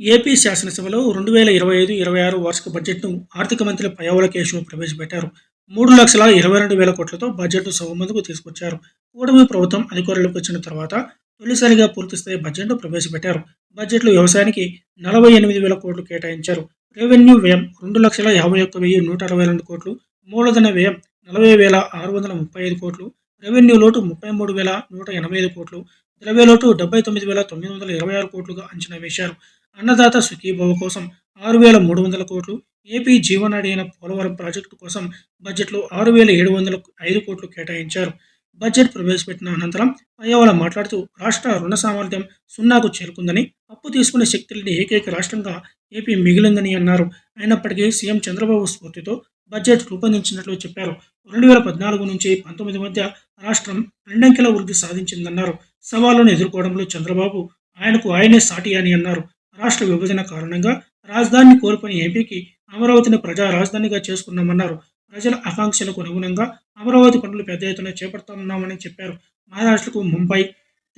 AP శాసనసభలో రెండు వేల ఇరవై ఐదు ఇరవై ఆరు వార్షిక బడ్జెట్ను ఆర్థిక మంత్రి పయ్యావుల కేశవ ప్రవేశపెట్టారు. మూడు లక్షల ఇరవై రెండు వేల కోట్లతో బడ్జెట్ను సభ తీసుకొచ్చారు. కూటమి ప్రభుత్వం అధికారులకు వచ్చిన తర్వాత తొలిసారిగా పూర్తిస్థాయి బడ్జెట్ను ప్రవేశపెట్టారు. బడ్జెట్లో వ్యవసాయానికి నలభై ఎనిమిది వేల కోట్లు కేటాయించారు. రెవెన్యూ వ్యయం రెండు లక్షల యాభై ఒక్క వెయ్యి నూట అరవై రెండు కోట్లు. మూలధన వ్యయం నలభై వేల ఆరు వందల ముప్పై ఐదు కోట్లు. రెవెన్యూ లోటు ముప్పై మూడు వేల నూట ఎనభై ఐదు కోట్లు. ద్రవ్య లోటు డెబ్బై తొమ్మిది వేల తొమ్మిది వందల ఇరవై ఆరు కోట్లుగా అంచనా వేశారు. అన్నదాత సుఖీభవ కోసం ఆరు వేల మూడు వందల కోట్లు ఏపీ జీవనాడి అయిన పోలవరం ప్రాజెక్టు కోసం బడ్జెట్లో ఆరు వేల ఏడు వందల ఐదు కోట్లు కేటాయించారు. బడ్జెట్ ప్రవేశపెట్టిన అనంతరం పయ్యావల మాట్లాడుతూ రాష్ట్ర రుణ సామర్థ్యం సున్నాకు చేరుకుందని అప్పు తీసుకునే శక్తి లేని ఏకైక రాష్ట్రంగా ఏపీ మిగిలిందని అన్నారు. అయినప్పటికీ సీఎం చంద్రబాబు స్ఫూర్తితో బడ్జెట్ రూపొందించినట్లు చెప్పారు. రెండు వేల పద్నాలుగు నుంచి పంతొమ్మిది మధ్య రాష్ట్రం రెండంకెల వృద్ధి సాధించిందన్నారు. సవాళ్ళను ఎదుర్కోవడంలో చంద్రబాబు ఆయనకు ఆయనే సాటి అని అన్నారు. రాష్ట్ర విభజన కారణంగా రాజధానిని కోల్పోయిన ఎంపీకి అమరావతిని ప్రజా రాజధానిగా చేసుకున్నామన్నారు. ప్రజల ఆకాంక్షలకు అనుగుణంగా అమరావతి పనులు పెద్ద ఎత్తున చేపడుతున్నామని చెప్పారు. మహారాష్ట్రకు ముంబై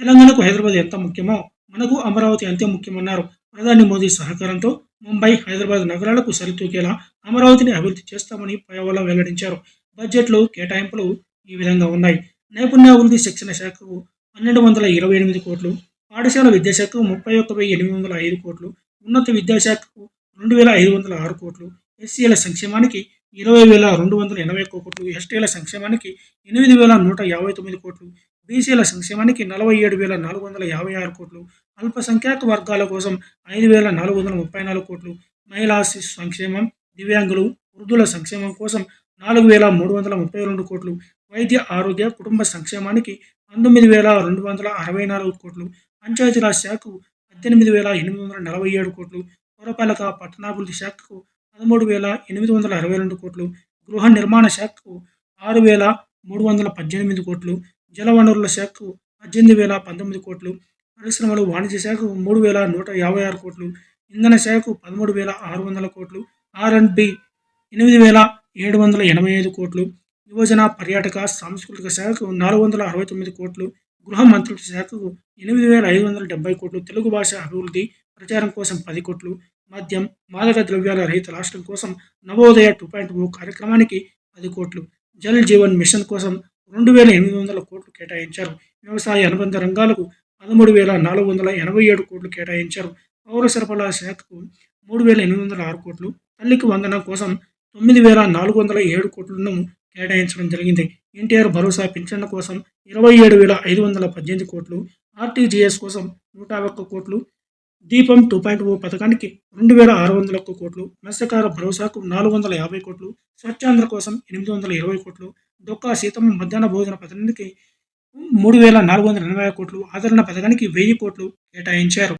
తెలంగాణకు హైదరాబాద్ ఎంత ముఖ్యమో మనకు అమరావతి అంతే ముఖ్యమన్నారు. ప్రధాని మోదీ సహకారంతో ముంబై హైదరాబాద్ నగరాలకు సరితూకేలా అమరావతిని అభివృద్ధి చేస్తామని పయవల వెల్లడించారు. బడ్జెట్లో కేటాయింపులు ఈ విధంగా ఉన్నాయి. నైపుణ్యాభివృద్ధి శిక్షణ శాఖకు పన్నెండు వందల ఇరవై ఎనిమిది కోట్లు పాఠశాల విద్యాశాఖకు ముప్పై ఒక్క వెయ్యి ఎనిమిది వందల ఐదు కోట్లు ఉన్నత విద్యాశాఖకు రెండు వేల ఐదు వందల ఆరు కోట్లు ఎస్సీల సంక్షేమానికి ఇరవై వేల రెండు వందల ఎనభై ఒక్క కోట్లు ఎస్టీల సంక్షేమానికి ఎనిమిది వేల నూట యాభై తొమ్మిది కోట్లు బీసీల సంక్షేమానికి నలభై ఏడు వేల నాలుగు వందల యాభై ఆరు కోట్లు అల్పసంఖ్యాక వర్గాల కోసం ఐదు వేల నాలుగు వందల ముప్పై నాలుగు కోట్లు మహిళా శిశు సంక్షేమం దివ్యాంగులు వృద్ధుల సంక్షేమం కోసం నాలుగు వేల మూడు వందల ముప్పై రెండు కోట్లు వైద్య ఆరోగ్య కుటుంబ సంక్షేమానికి పంతొమ్మిది వేల రెండు వందల అరవై నాలుగు కోట్లు పంచాయతీరాజ్ శాఖకు పద్దెనిమిది వేల ఎనిమిది వందల నలభై ఏడు కోట్లు పురపాలక పట్టణాభివృద్ధి శాఖకు పదమూడు వేల ఎనిమిది వందల అరవై రెండు కోట్లు గృహ నిర్మాణ శాఖకు ఆరు వేల మూడు వందల పద్దెనిమిది కోట్లు జలవనరుల శాఖకు పద్దెనిమిది వేల పంతొమ్మిది కోట్లు పరిశ్రమలు వాణిజ్య శాఖకు మూడు వేల నూట యాభై ఆరు కోట్లు ఇంధన శాఖకు పదమూడు వేల ఆరు వందల కోట్లు ఆర్ అండ్ బి ఎనిమిది వేల ఏడు వందల ఎనభై ఐదు కోట్లు యువజన పర్యాటక సాంస్కృతిక శాఖకు నాలుగు వందల అరవై తొమ్మిది కోట్లు గృహ మంత్రిత్వ శాఖకు ఎనిమిది వేల ఐదు వందల డెబ్బై కోట్లు తెలుగు భాష అభివృద్ధి ప్రచారం కోసం పది కోట్లు మద్యం మాదక ద్రవ్యాల రహిత రాష్ట్రం కోసం నవోదయ టూ పాయింట్ ఓ కార్యక్రమానికి పది కోట్లు జల్ జీవన్ మిషన్ కోసం రెండు వేల ఎనిమిది వందల కోట్లు కేటాయించారు. వ్యవసాయ అనుబంధ రంగాలకు పదమూడు వేల నాలుగు వందల ఎనభై ఏడు కోట్లు కేటాయించారు. పౌర సరఫరా శాఖకు మూడు వేల ఎనిమిది వందల ఆరు కోట్లు తల్లికి వందన కోసం తొమ్మిది వేల నాలుగు వందల ఏడు కోట్లను కేటాయించడం జరిగింది. ఎన్టీఆర్ భరోసా పింఛన్ల కోసం ఇరవై ఏడు వేల ఐదు వందల పద్దెనిమిది కోట్లు ఆర్టీజీఎస్ కోసం నూట ఒక్క కోట్లు దీపం టూ పాయింట్ ఓ పథకానికి రెండు వేల ఆరు వందల ఒక్క కోట్లు మత్స్యకార భరోసాకు నాలుగు వందల యాభై కోట్లు స్వచ్ఛాంధ్ర కోసం ఎనిమిది వందల ఇరవై కోట్లు డొక్కా సీతమ్మ మధ్యాహ్న భోజన పథకానికి మూడు వేల నాలుగు వందల ఎనభై కోట్లు ఆదరణ పథకానికి వెయ్యి కోట్లు కేటాయించారు.